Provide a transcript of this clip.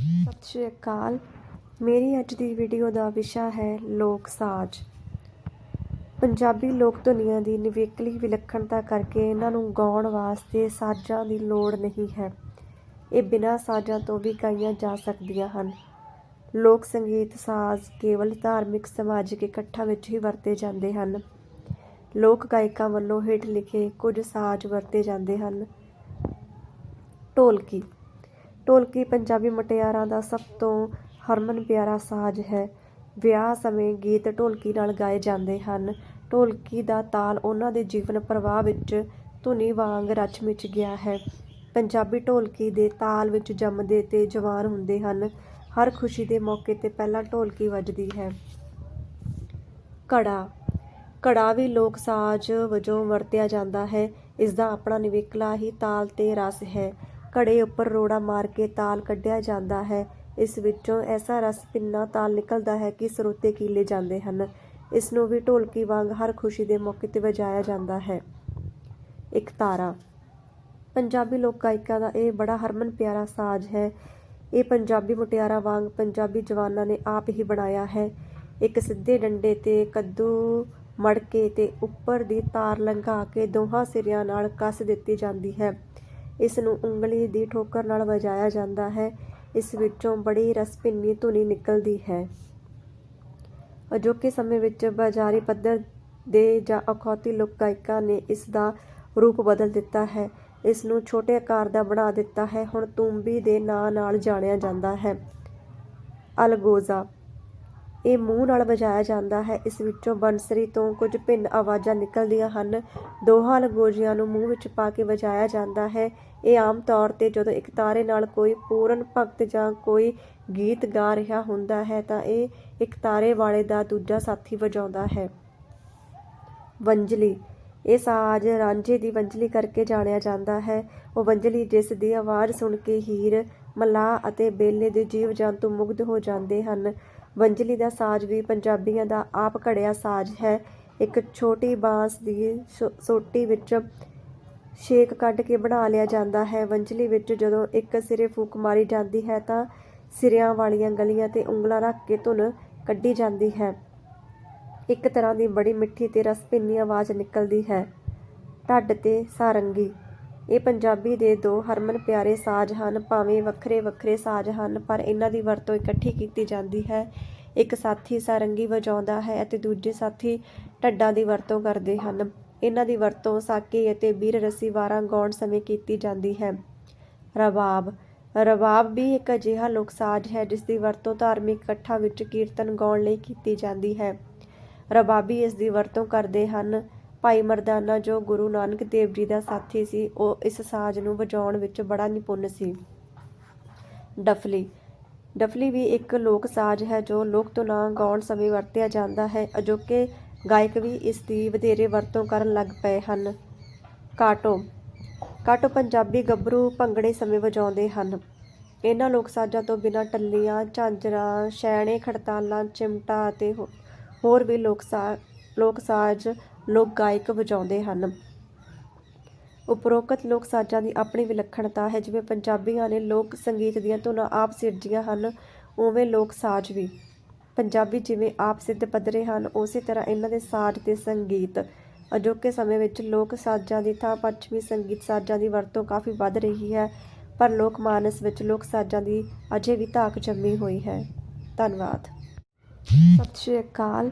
ਸਤਿ ਸ਼੍ਰੀ ਅਕਾਲ। ਮੇਰੀ ਅੱਜ ਦੀ ਵੀਡੀਓ ਦਾ ਵਿਸ਼ਾ ਹੈ ਲੋਕ ਸਾਜ਼। ਪੰਜਾਬੀ ਲੋਕ ਧੁਨੀਆਂ ਦੀ ਨਿਵੇਕਲੀ ਵਿਲੱਖਣਤਾ ਕਰਕੇ ਇਹਨਾਂ ਨੂੰ ਗਾਉਣ ਵਾਸਤੇ ਸਾਜ਼ਾਂ ਦੀ ਲੋੜ ਨਹੀਂ ਹੈ। ਇਹ ਬਿਨਾਂ ਸਾਜ਼ਾਂ ਤੋਂ ਵੀ ਗਾਈਆਂ ਜਾ ਸਕਦੀਆਂ ਹਨ। ਲੋਕ ਸੰਗੀਤ ਸਾਜ਼ ਕੇਵਲ ਧਾਰਮਿਕ, ਸਮਾਜਿਕ ਇਕੱਠਾਂ ਵਿੱਚ ਹੀ ਵਰਤੇ ਜਾਂਦੇ ਹਨ। ਲੋਕ ਗਾਇਕਾਂ ਵੱਲੋਂ ਹੇਠ ਲਿਖੇ ਕੁਝ ਸਾਜ਼ ਵਰਤੇ ਜਾਂਦੇ ਹਨ। ਢੋਲਕੀ। ਢੋਲਕੀ ਪੰਜਾਬੀ ਮੁਟਿਆਰਾਂ ਦਾ ਸਭ ਤੋਂ ਹਰਮਨ ਪਿਆਰਾ ਸਾਜ਼ ਹੈ। ਵਿਆਹ ਸਮੇਂ ਗੀਤ ਢੋਲਕੀ ਨਾਲ ਗਾਏ ਜਾਂਦੇ ਹਨ। ਢੋਲਕੀ ਦਾ ਤਾਲ ਉਹਨਾਂ ਦੇ ਜੀਵਨ ਪ੍ਰਵਾਹ ਵਿੱਚ ਧੁਨੀ ਵਾਂਗ ਰਚ ਮਿਚ ਗਿਆ ਹੈ। ਪੰਜਾਬੀ ਢੋਲਕੀ ਦੇ ਤਾਲ ਵਿੱਚ ਜੰਮਦੇ ਤੇ ਜਵਾਨ ਹੁੰਦੇ ਹਨ। ਹਰ ਖੁਸ਼ੀ ਦੇ ਮੌਕੇ ਤੇ ਪਹਿਲਾਂ ਢੋਲਕੀ ਵੱਜਦੀ ਹੈ। ਘੜਾ ਘੜਾ ਵੀ ਲੋਕ ਸਾਜ਼ ਵਜੋਂ ਵਰਤਿਆ ਜਾਂਦਾ ਹੈ। ਇਸ ਦਾ ਆਪਣਾ ਨਿਵੇਕਲਾ ਹੀ ਤਾਲ ਤੇ ਰਸ ਹੈ। ਘੜੇ ਉੱਪਰ ਰੋੜਾ ਮਾਰ ਕੇ ਤਾਲ ਕੱਢਿਆ ਜਾਂਦਾ ਹੈ। ਇਸ ਵਿੱਚੋਂ ਐਸਾ ਰਸ ਪਿੰਨਾ ਤਾਲ ਨਿਕਲਦਾ ਹੈ ਕਿ ਸਰੋਤੇ ਕੀਲੇ ਜਾਂਦੇ ਹਨ। ਇਸ ਨੂੰ ਵੀ ਢੋਲਕੀ ਵਾਂਗ ਹਰ ਖੁਸ਼ੀ ਦੇ ਮੌਕੇ ਤੇ ਵਜਾਇਆ ਜਾਂਦਾ ਹੈ। ਇੱਕ ਤਾਰਾ। ਪੰਜਾਬੀ ਲੋਕ ਗਾਇਕਾਂ ਦਾ ਇਹ ਬੜਾ ਹਰਮਨ ਪਿਆਰਾ ਸਾਜ਼ ਹੈ। ਇਹ ਪੰਜਾਬੀ ਮੁਟਿਆਰਾਂ ਵਾਂਗ ਪੰਜਾਬੀ ਜਵਾਨਾਂ ਨੇ ਆਪ ਹੀ ਬਣਾਇਆ ਹੈ। ਇੱਕ ਸਿੱਧੇ ਡੰਡੇ ਤੇ ਕੱਦੂ ਮੜਕੇ ਤੇ ਉੱਪਰ ਦੀ ਤਾਰ ਲੰਘਾ ਕੇ ਦੋਹਾਂ ਸਿਰਿਆਂ ਨਾਲ ਕੱਸ ਦਿੱਤੀ ਜਾਂਦੀ ਹੈ। ਇਸ ਨੂੰ ਉਂਗਲੀ ਦੀ ਠੋਕਰ ਨਾਲ ਵਜਾਇਆ ਜਾਂਦਾ ਹੈ। ਇਸ ਵਿੱਚੋਂ ਬੜੀ ਰਸਭਿੰਨੀ ਧੁਨੀ ਨਿਕਲਦੀ ਹੈ। ਅਜੋਕੇ ਸਮੇਂ ਵਿੱਚ ਬਾਜ਼ਾਰੀ ਪੱਧਰ ਦੇ ਜਾਂ ਅਖੌਤੀ ਲੋਕ ਗਾਇਕਾਂ ਨੇ ਇਸ ਦਾ ਰੂਪ ਬਦਲ ਦਿੱਤਾ ਹੈ। ਇਸ ਨੂੰ ਛੋਟੇ ਆਕਾਰ ਦਾ ਬਣਾ ਦਿੱਤਾ ਹੈ। ਹੁਣ ਤੂੰਬੀ ਦੇ ਨਾਂ ਨਾਲ ਜਾਣਿਆ ਜਾਂਦਾ ਹੈ। ਅਲਗੋਜ਼ਾ ਇਹ ਮੂੰਹ ਨਾਲ ਵਜਾਇਆ ਜਾਂਦਾ ਹੈ। ਇਸ ਵਿੱਚੋਂ ਬੰਸਰੀ ਤੋਂ ਕੁਝ ਭਿੰਨ ਆਵਾਜ਼ਾਂ ਨਿਕਲਦੀਆਂ ਹਨ। ਦੋਹਾਂ ਲਗੋਜੀਆਂ ਨੂੰ ਮੂੰਹ ਵਿੱਚ ਪਾ ਕੇ ਵਜਾਇਆ ਜਾਂਦਾ ਹੈ। ਇਹ ਆਮ ਤੌਰ ਤੇ ਜਦੋਂ ਇੱਕ ਤਾਰੇ ਨਾਲ ਕੋਈ ਪੂਰਨ ਭਗਤ ਜਾਂ ਕੋਈ ਗੀਤ ਗਾ ਰਿਹਾ ਹੁੰਦਾ ਹੈ ਤਾਂ ਇਹ ਇੱਕ ਤਾਰੇ ਵਾਲੇ ਦਾ ਦੂਜਾ ਸਾਥੀ ਵਜਾਉਂਦਾ ਹੈ। ਵੰਜਲੀ ਇਹ ਸਾਜ਼ ਰਾਂਝੇ ਦੀ ਵੰਜਲੀ ਕਰਕੇ ਜਾਣਿਆ ਜਾਂਦਾ ਹੈ। ਉਹ ਵੰਜਲੀ ਜਿਸ ਦੀ ਆਵਾਜ਼ ਸੁਣ ਕੇ ਹੀਰ, ਮਲਾਹ ਅਤੇ ਬੇਲੇ ਦੇ ਜੀਵ ਜੰਤੂ ਮੁਗਧ ਹੋ ਜਾਂਦੇ ਹਨ। ਵੰਜਲੀ ਦਾ ਸਾਜ਼ ਵੀ ਪੰਜਾਬੀਆਂ ਦਾ ਆਪ ਘੜਿਆ ਸਾਜ਼ ਹੈ। ਇੱਕ ਛੋਟੀ ਬਾਂਸ ਦੀ ਸੋ- ਸੋਟੀ ਵਿੱਚ ਸ਼ੇਕ ਕੱਢ ਕੇ ਬਣਾ ਲਿਆ ਜਾਂਦਾ ਹੈ। ਵੰਜਲੀ ਵਿੱਚ ਜਦੋਂ ਇੱਕ ਸਿਰੇ ਫੂਕ ਮਾਰੀ ਜਾਂਦੀ ਹੈ ਤਾਂ ਸਿਰਿਆਂ ਵਾਲੀਆਂ ਗਲੀਆਂ ਤੇ ਉਂਗਲਾਂ ਰੱਖ ਕੇ ਧੁਨ ਕੱਢੀ ਜਾਂਦੀ ਹੈ। ਇੱਕ ਤਰ੍ਹਾਂ ਦੀ ਬੜੀ ਮਿੱਠੀ ਤੇ ਰਸਭਿੰਨੀ ਆਵਾਜ਼ ਨਿਕਲਦੀ ਹੈ। ਢੱਡ ਤੇ ਸਾਰੰਗੀ। ਇਹ ਪੰਜਾਬੀ ਦੇ ਦੋ ਹਰਮਨ ਪਿਆਰੇ ਸਾਜ਼ ਹਨ, ਭਾਵੇਂ ਵੱਖਰੇ ਵੱਖਰੇ ਸਾਜ਼ ਹਨ, ਪਰ ਇਹਨਾਂ ਦੀ ਵਰਤੋਂ ਇਕੱਠੀ ਕੀਤੀ ਜਾਂਦੀ ਹੈ। ਇੱਕ ਸਾਥੀ ਸਾਰੰਗੀ ਵਜਾਉਂਦਾ ਹੈ ਅਤੇ ਦੂਜੇ ਸਾਥੀ ਢੱਡਾਂ ਦੀ ਵਰਤੋਂ ਕਰਦੇ ਹਨ। ਇਹਨਾਂ ਦੀ ਵਰਤੋਂ ਸਾਕੇ ਅਤੇ ਬੀਰ ਰਸੀ ਵਾਰਾਂ ਗਾਉਣ ਸਮੇਂ ਕੀਤੀ ਜਾਂਦੀ ਹੈ। ਰਬਾਬ ਰਬਾਬ ਵੀ ਇੱਕ ਅਜਿਹਾ ਲੋਕ ਸਾਜ਼ ਹੈ ਜਿਸ ਦੀ ਵਰਤੋਂ ਧਾਰਮਿਕ ਇਕੱਠਾਂ ਵਿੱਚ ਕੀਰਤਨ ਗਾਉਣ ਲਈ ਕੀਤੀ ਜਾਂਦੀ ਹੈ। ਰਬਾਬੀ ਇਸ ਦੀ ਵਰਤੋਂ ਕਰਦੇ ਹਨ। ਭਾਈ ਮਰਦਾਨਾ ਜੋ ਗੁਰੂ ਨਾਨਕ ਦੇਵ ਜੀ ਦਾ ਸਾਥੀ ਸੀ, ਉਹ ਇਸ ਸਾਜ਼ ਨੂੰ ਵਜਾਉਣ ਵਿੱਚ ਬੜਾ ਨਿਪੁੰਨ ਸੀ। ਡਫਲੀ ਡਫਲੀ ਵੀ ਇੱਕ ਲੋਕ ਸਾਜ਼ ਹੈ ਜੋ ਲੋਕ ਧੁਨਾਂ ਗਾਉਣ ਸਮੇਂ ਵਰਤਿਆ ਜਾਂਦਾ ਹੈ, ਅਜੋਕੇ ਗਾਇਕ ਵੀ ਇਸ ਦੀ ਵਧੇਰੇ ਵਰਤੋਂ ਕਰਨ ਲੱਗ ਪਏ ਹਨ। ਕਾਟੋ ਕਾਟੋ ਪੰਜਾਬੀ ਗੱਭਰੂ ਭੰਗੜੇ ਸਮੇਂ ਵਜਾਉਂਦੇ ਹਨ। ਇਹਨਾਂ ਲੋਕ ਸਾਜ਼ਾਂ ਤੋਂ ਬਿਨਾਂ ਟੱਲੀਆਂ, ਝਾਂਜਰਾਂ ਛੈਣੇ ਖੜਤਾਲਾਂ, ਚਿਮਟਾ ਅਤੇ ਹੋ- ਹੋਰ ਵੀ ਲੋਕ ਸਾ, ਲੋਕ ਸਾਜ਼ ਲੋਕ ਗਾਇਕ ਵਜਾਉਂਦੇ ਹਨ। ਉਪਰੋਕਤ ਲੋਕ ਸਾਜ਼ਾਂ ਦੀ ਆਪਣੀ ਵਿਲੱਖਣਤਾ ਹੈ, ਜਿਵੇਂ ਪੰਜਾਬੀਆਂ ਨੇ ਲੋਕ ਸੰਗੀਤ ਦੀਆਂ ਧੁਨਾਂ ਆਪ ਸਿਰਜੀਆਂ ਹਨ, ਉਵੇਂ ਲੋਕ ਸਾਜ਼ ਵੀ। ਪੰਜਾਬੀ ਜਿਵੇਂ ਆਪ ਸਿੱਧ ਪੱਧਰੇ ਹਨ, ਉਸੇ ਤਰ੍ਹਾਂ ਇਹਨਾਂ ਦੇ ਸਾਜ਼ ਤੇ ਸੰਗੀਤ। ਅਜੋਕੇ ਸਮੇਂ ਵਿੱਚ ਲੋਕ ਸਾਜ਼ਾਂ ਦੀ ਥਾਂ ਪੱਛਮੀ ਸੰਗੀਤ ਸਾਜ਼ਾਂ ਦੀ ਵਰਤੋਂ ਕਾਫੀ ਵੱਧ ਰਹੀ ਹੈ, ਪਰ ਲੋਕ ਮਾਨਸ ਵਿੱਚ ਲੋਕ ਸਾਜ਼ਾਂ ਦੀ ਅਜੇ ਵੀ ਧਾਕ ਜੰਮੀ ਹੋਈ ਹੈ। ਧੰਨਵਾਦ। ਸਤਿ ਸ਼੍ਰੀ ਅਕਾਲ।